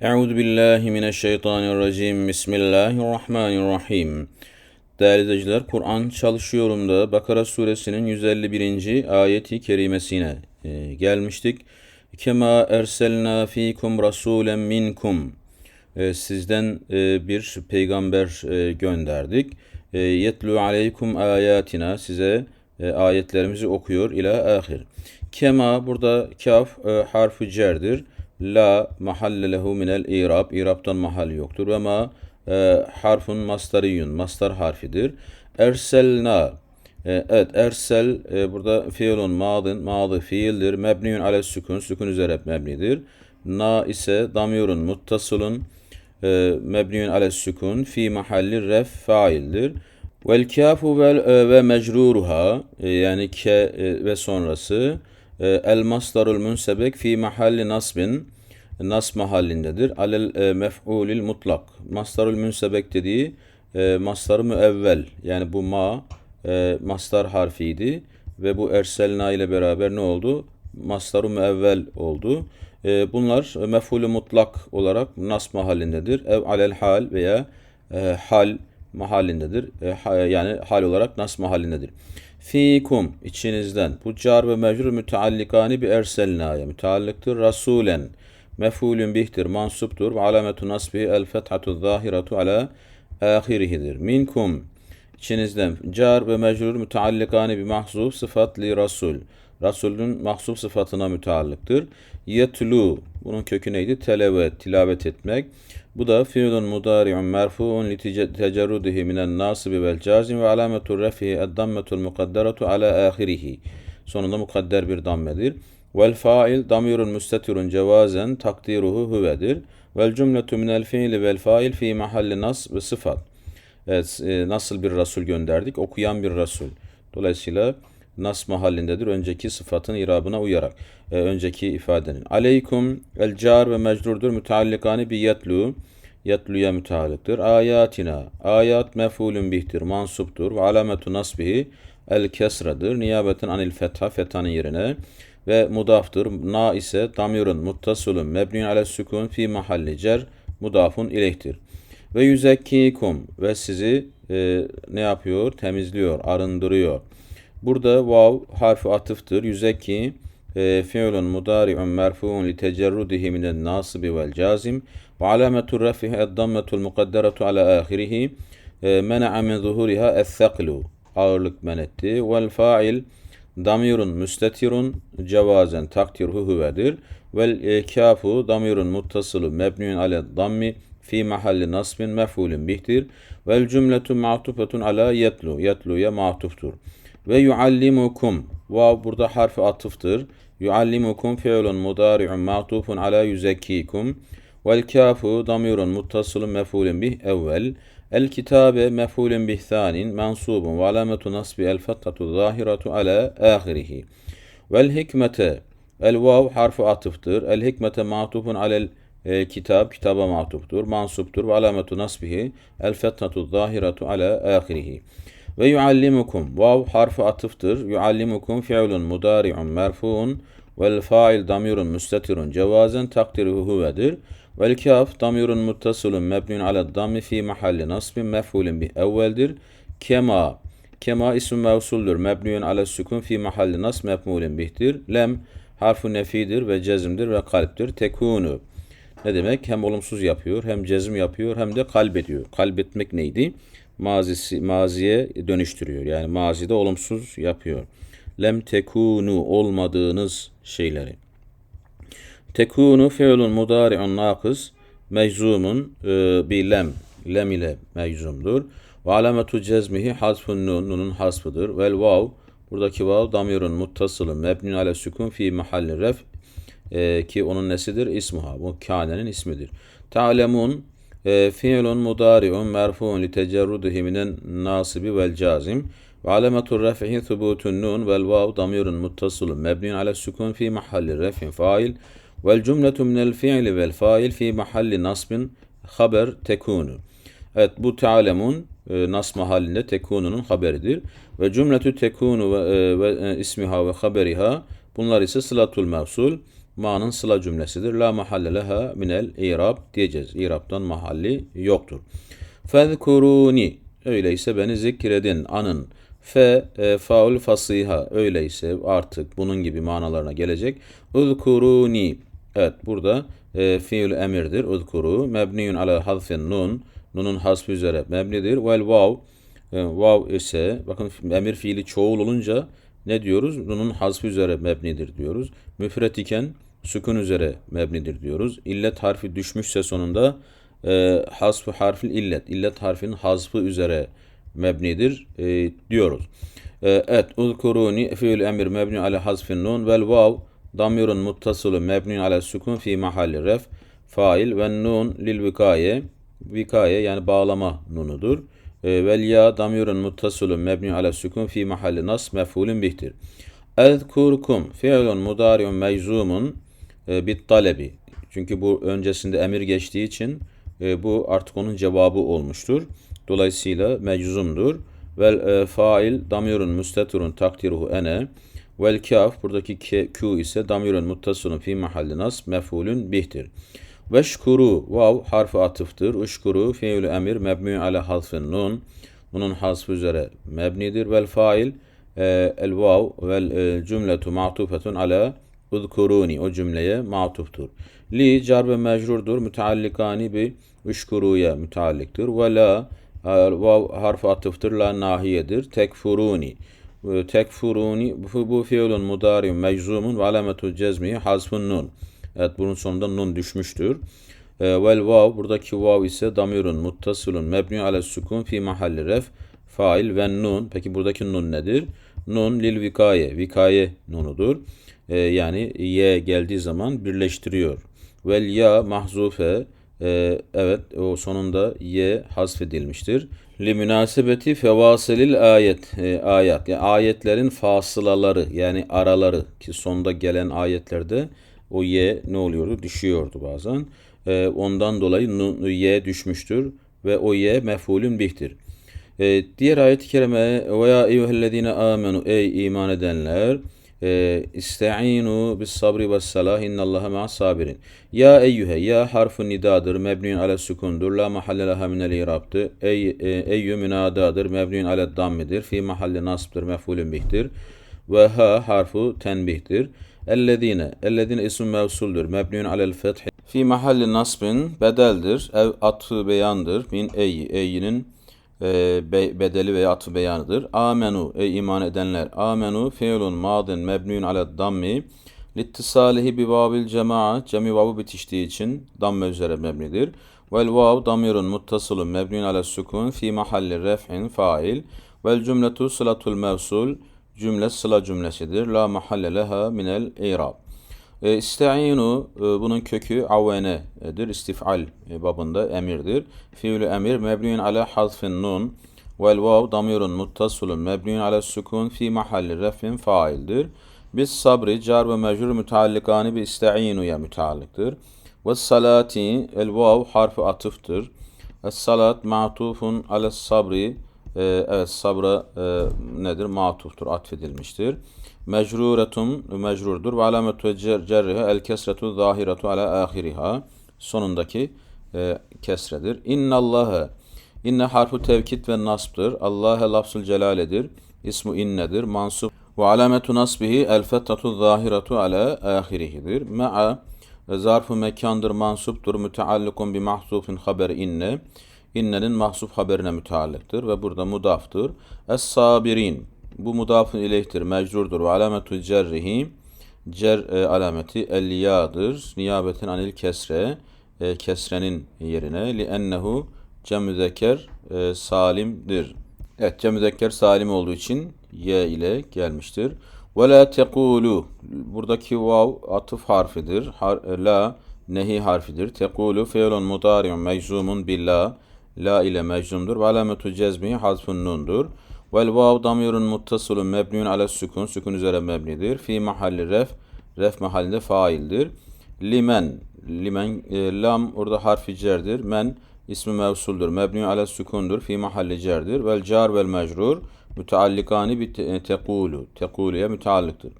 Euzu billahi mineşşeytanirracim. Bismillahirrahmanirrahim. Değerli izleyiciler, Kur'an çalışıyorum da Bakara suresinin 151. ayeti kerimesine e, gelmiştik. Kema erselna fikum rasulen minkum. E, sizden e, bir peygamber gönderdik. Yetlu aleykum ayatina size ayetlerimizi okuyor ila ahir. Kema burada kaf harfi cerdir. La mahalle lehu minel irab. İrabtan mahal yoktur. Ve ma e, harfun mastariyun. Mastar harfidir. Erselna. E, evet ersel e, burada fiilun madın. Madı fiildir. Mebniyun ale sükun. Sükun üzere mebnidir. Na ise damirun muttasulun. E, mebniyun ale sükun. Fi mahalli ref faildir. Vel kafu vel ve mecruruha e, yani ke e, ve sonrası el masdarul münsebek fi mahalli nasbin nas mahallindedir. Alel e, mef'ulil mutlak. Masdarul münsebek dediği e, masdarı müevvel yani bu ma e, mastar harfiydi ve bu erselna ile beraber ne oldu? Masdarı müevvel oldu. E, bunlar mef'ulü mutlak olarak nas mahallindedir. Ev alel hal veya e, hal mahallindedir. E, ha, yani hal olarak nas mahallindedir. Fikum içinizden bu car ve mecrur müteallikani bir erselnaya müteallıktır. Rasulen mefulün bihtir mansuptur ve alametu nasbi el fethatu zahiratu ala ahirihidir. Minkum içinizden car ve mecrur müteallikani bir mahzuf sıfat li rasul. Rasulün mahzuf sıfatına müteallıktır. Yetlu bunun kökü neydi? Televet, tilavet etmek. Bu da fiilun mudari'un merfu'un li tecerrudihi minen nasibi vel cazim ve alametu refihi eddammetul mukadderatu ala ahirihi. Sonunda mukadder bir dammedir. Vel fail damirun müstetirun cevazen takdiruhu huvedir. Vel cümletu minel fiili vel fail fi mahalli nas ve sıfat. Evet, e, nasıl bir Resul gönderdik? Okuyan bir Resul. Dolayısıyla nas mahallindedir. Önceki sıfatın irabına uyarak. E, önceki ifadenin. Aleykum el car ve mecrurdur. Müteallikani bi yetlu. Yetluya müteallıktır. Ayatina. Ayat mefulün bihtir. Mansuptur. Ve alametu nasbihi el kesradır. Niyabeten anil fetha. Fethanın yerine. Ve mudaftır. Na ise damirun muttasulun mebniyun ale sükun fi mahalli cer. Mudafun ileyhtir. Ve yüzekkikum ve sizi e, ne yapıyor? Temizliyor, arındırıyor. Burada vav harfi atıftır. Yüzekki e, fiilun mudari'un merfu'un li tecerrudihi minen nasibi vel cazim ve alametu refihi eddammetul mukadderatu ala ahirihi e, mena'a min zuhuriha etheklu ağırlık menetti vel fail damirun müstetirun cevazen takdirhu huvedir. Vel e, kafu damirun muttasılı mebniyun ale dammi fi mahalli nasbin mef'ulün bihtir. Vel cümletu ma'tufetun ala yetlu yetluya ma'tuftur ve yuallimukum vav burada harfi atıftır yuallimukum fiilun mudari'un ma'tufun ala yuzekkikum vel kafu damirun muttasılun mef'ulün bih evvel El kitabe mef'ulun bih thanin mansubun ve alametu nasbi el fathatu zahiratu ala ahirihi. Vel hikmete el vav harfu atıftır. El hikmete ma'tufun alel e, kitap kitaba matuftur, mansuptur ve alametu nasbihi el fetnatu zahiratu ala ahirihi. Ve yuallimukum vav harfu atıftır. Yuallimukum fi'lun mudari'un merfu'un vel fail damirun müstetirun cevazen takdiruhu huvedir. Vel kaf damirun muttasilun mebnun ala dammi fi mahalli nasbin mef'ulun bi evveldir. Kema Kema isim mevsuldür. Mebniyun ala sükun fi mahalli nas mef'ulun bihtir. Lem harfu nefidir ve cezimdir ve kalptir. Tekunu ne demek? Hem olumsuz yapıyor, hem cezim yapıyor, hem de kalbediyor. Kalbetmek neydi? Mazisi, maziye dönüştürüyor. Yani mazide olumsuz yapıyor. Lem tekunu olmadığınız şeyleri. Tekunu fiilun mudari'un nakız meczumun e, bir lem. Lem ile meczumdur. Ve alametu cezmihi hasfun nun. Nunun hasfıdır. Vel vav. Buradaki vav damirun muttasılın mebnun ale sükun fi mahalli ref e, ki onun nesidir? İsmuha. Bu kânenin ismidir. Ta'lemun fiilun mudari'un merfu'un li tecerrudihi minen nasibi vel cazim. Ve alametu ref'ihi thubutun nun vel vav damirun muttasılun mebnun ale sükun fi mahalli ref'in fail. Vel cümletu minel fiili vel fail fi mahalli nasbin haber tekunu. Evet bu ta'lemun e, nas mahallinde tekununun haberidir. Ve cümletü tekunu ve, e, ve e, ismiha ve haberiha bunlar ise sılatul mevsul ma'nın sıla cümlesidir. La mahalle leha minel i'rab diyeceğiz. İrab'dan mahalli yoktur. Fezkuruni öyleyse beni zikredin, anın. Fe e, faul fasiha öyleyse artık bunun gibi manalarına gelecek. Uzkuruni evet burada e, fiil emirdir. Uzkuru mebniyun ala hazfin nun nunun hasfı üzere mebnidir. Vel vav e, vav ise bakın emir fiili çoğul olunca ne diyoruz? Nunun hasfı üzere mebnidir diyoruz. Müfret iken sükun üzere mebnidir diyoruz. İllet harfi düşmüşse sonunda e, hasfı harfil illet. İllet harfinin hasfı üzere mebnidir e, diyoruz. E, evet, uzkuruni fiil emir mebni ala hasfin nun vel vav damirun muttasılun mebni ala sükun fi mahalli ref fail ve nun lil vikaye vikaye yani bağlama nunudur. E, vel ya damirun muttasılun mebni ala sükun fi mahalli nas mef'ulun bihtir. Ezkurkum fiilun mudariun meczumun bit talebi. Çünkü bu öncesinde emir geçtiği için e, bu artık onun cevabı olmuştur. Dolayısıyla meczumdur. Vel e, fail damirun müstetirun takdiruhu ene. Vel kaf buradaki K, Q ise damirun muttasilun fi mahalli nas mef'ulun bihtir. Veşkuru vav harfi atıftır. Uşkuru fiilü emir mebni ala hasfin nun. Bunun hasfı üzere mebnidir. Vel fail e, el vav vel e, cümletu ma'tufetun ala uzkuruni o cümleye matuftur. Li car ve mecrurdur. Müteallikani bi uşkuruya mütealliktir. Ve la vav harfi atıftır. La nahiyedir. Tekfuruni. Tekfuruni bu, fiilun mudariun meczumun ve alametu cezmihi hazfun nun. Evet bunun sonunda nun düşmüştür. E, vel vav buradaki vav ise damirun muttasilun mebni ala sukun fi mahalli ref fail ve nun. Peki buradaki nun nedir? Nun lil vikaye. Vikaye nunudur. E, yani ye geldiği zaman birleştiriyor. Vel ya mahzufe. E, evet o sonunda ye hasfedilmiştir. Li münasebeti fevasilil ayet. E. Yani ayetlerin fasılaları yani araları ki sonda gelen ayetlerde o y ne oluyordu? Düşüyordu bazen. E, ondan dolayı nun, y düşmüştür ve o y mef'ulün bihtir. E, diğer ayet-i kerime ve ya eyyühellezine amenu ey iman edenler e, İsta'inu bis sabri ve salah innallaha ma'as sabirin. Ya eyyühe ya harfu nidadır mebniun ala sukundur la mahalle laha minel irabdı. Ey e, eyyü münadadır mebniun ala dammidir fi mahalli nasbdır mef'ulün bihtir. Ve ha harfu tenbihtir. Ellezine ellezine isim mevsuldür mebniun alel feth fi mahalli nasbin bedeldir ev atfı beyandır min ey eyinin e, be, bedeli veya atfı beyanıdır. Amenu ey iman edenler. Amenu fiilun madin mebniun ala dammi littisalihi bi vabil cema'a cemi vavu bitiştiği için damme üzere mebnidir. Vel vav damirun muttasılun mebniun ala sukun fi mahalli ref'in fail vel cümletu sılatul mevsul cümle sıla cümlesidir. La mahalle leha minel i'rab. E, İste'inu e, bunun kökü avenedir. İstifal e, babında emirdir. Fiilü emir mebniun ala hazfin nun vel vav damirun muttasilun mebniun ala sukun fi mahalli refin faildir. Biz sabri car ve mecrur müteallikani bi iste'inuya müteallıktır. Ve salati el vav harfi atıftır. Es salat ma'tufun ala sabri e, evet sabra e, nedir? Matuftur, atfedilmiştir. Mecruretun mecrurdur. Ve alametu cer, cerriha el kesretu zahiretu ala ahiriha. Sonundaki e, kesredir. İnnallâhe İnne harfu tevkit ve nasbdır. Allah'e lafzul celaledir. İsmu innedir. Mansub. Ve alametu nasbihi el fettatu zahiretu ala ahirihidir. Ma'a zarfu mekandır, mansuptur. Müteallikun bi mahzufin haber inne. İnnenin mahsuf haberine müteallıktır ve burada mudaftır. Es-sabirin bu mudafın ileyhtir, mecrurdur ve alametu cerrihi cer e, alameti elliyadır. Niyabetin anil kesre e, kesrenin yerine li ennehu cemüzeker e, salimdir. Evet cemüzeker salim olduğu için y ile gelmiştir. Ve la tekulu buradaki vav atıf harfidir. Har, la nehi harfidir. Tekulu fiilun mudari'un meczumun billah la ile meczumdur. Ve alametu cezmihi hazfun nundur. Vel vav damirun muttasilun mebniun ala sükun. Sükun üzere mebnidir. Fi mahalli ref. Ref mahallinde faildir. Limen. Limen. E, lam orada harfi cerdir. Men ismi mevsuldur. Mebniun ala sükundur. Fi mahalli cerdir. Vel car vel mecrur. Müteallikani bi te, tekulu. Tekuluya müteallıktır.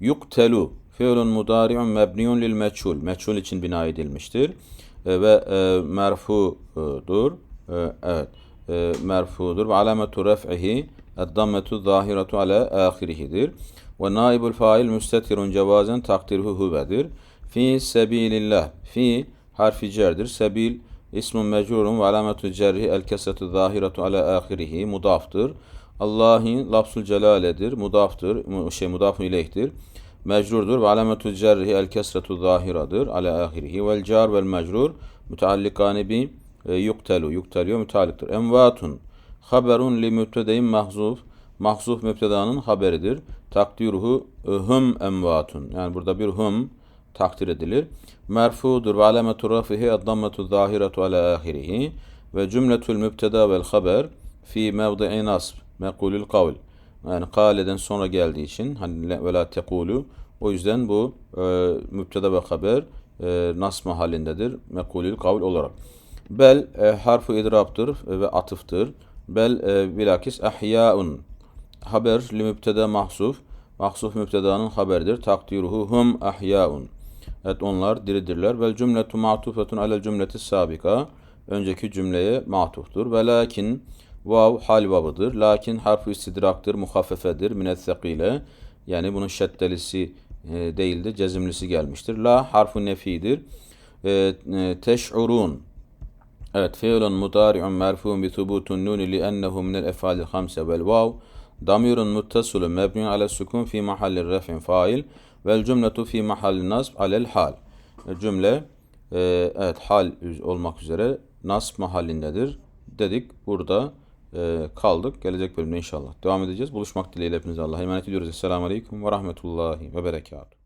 Yuktelu. Fiilun mudari'un mebniyun lil meçhul. Meçhul için bina edilmiştir. E, ve e, merfudur. E, evet. E, merfudur. Ve alametu ref'ihi eddammetu zahiretu ala ahirihidir. Ve naibul fail müstetirun cevazen takdirhu huvedir. Fi sebilillah. Fi harfi cerdir. Sebil ismun mecrurun ve alametu cerri el kesetu zahiretu ala ahirihi mudaftır. Allahi lafzul celaledir. Mudaftır. mu- Şey mudafun ileyhtir. Mecrurdur ve alametu cerrihi el kesretu zahiradır ala ahirihi vel car vel mecrur müteallikani bi e, yuktelu yukteliyor mütealliktır. Envatun haberun li mübtedeyin mahzuf mahzuf mübtedanın haberidir. Takdiruhu e, hum envatun yani burada bir hum takdir edilir. Merfudur ve alametu rafihi eddammetu zahiretu ala ahirihi ve cümletul mübteda vel haber fi mevdi'i nasb mekulül kavl yani kaleden sonra geldiği için hani ve la tekulu o yüzden bu e, mübteda ve haber e, nas mahallindedir mekulül kavl olarak. Bel e, harfu idraptır ve atıftır. Bel e, bilakis ahyaun haber li mübteda mahsuf mahsuf mübtedanın haberidir. Takdiruhu hum ahyaun. Evet onlar diridirler. Vel cümletu ma'tufetun alel cümleti sabika. Önceki cümleye matuftur. Ve lakin vav hal vavıdır. Lakin harfu istidraktır, muhaffefedir, minethekile. Yani bunun şeddelisi e, değil de cezimlisi gelmiştir. La harfu nefidir. E, e, teş'urun. Evet, fiilun mudari'un merfuun bi thubutun nuni li'ennehu minel efalil hamse vel vav. Damirun muttasilun mebniun ala sukun fi mahalli ref'in fail. Vel cümletu fi mahalli nasb alel hal. Cümle e, evet hal olmak üzere nasb mahallindedir dedik. Burada e, kaldık. Gelecek bölümde inşallah devam edeceğiz. Buluşmak dileğiyle hepinize Allah'a emanet ediyoruz. Esselamu Aleyküm ve Rahmetullahi ve Berekatuhu.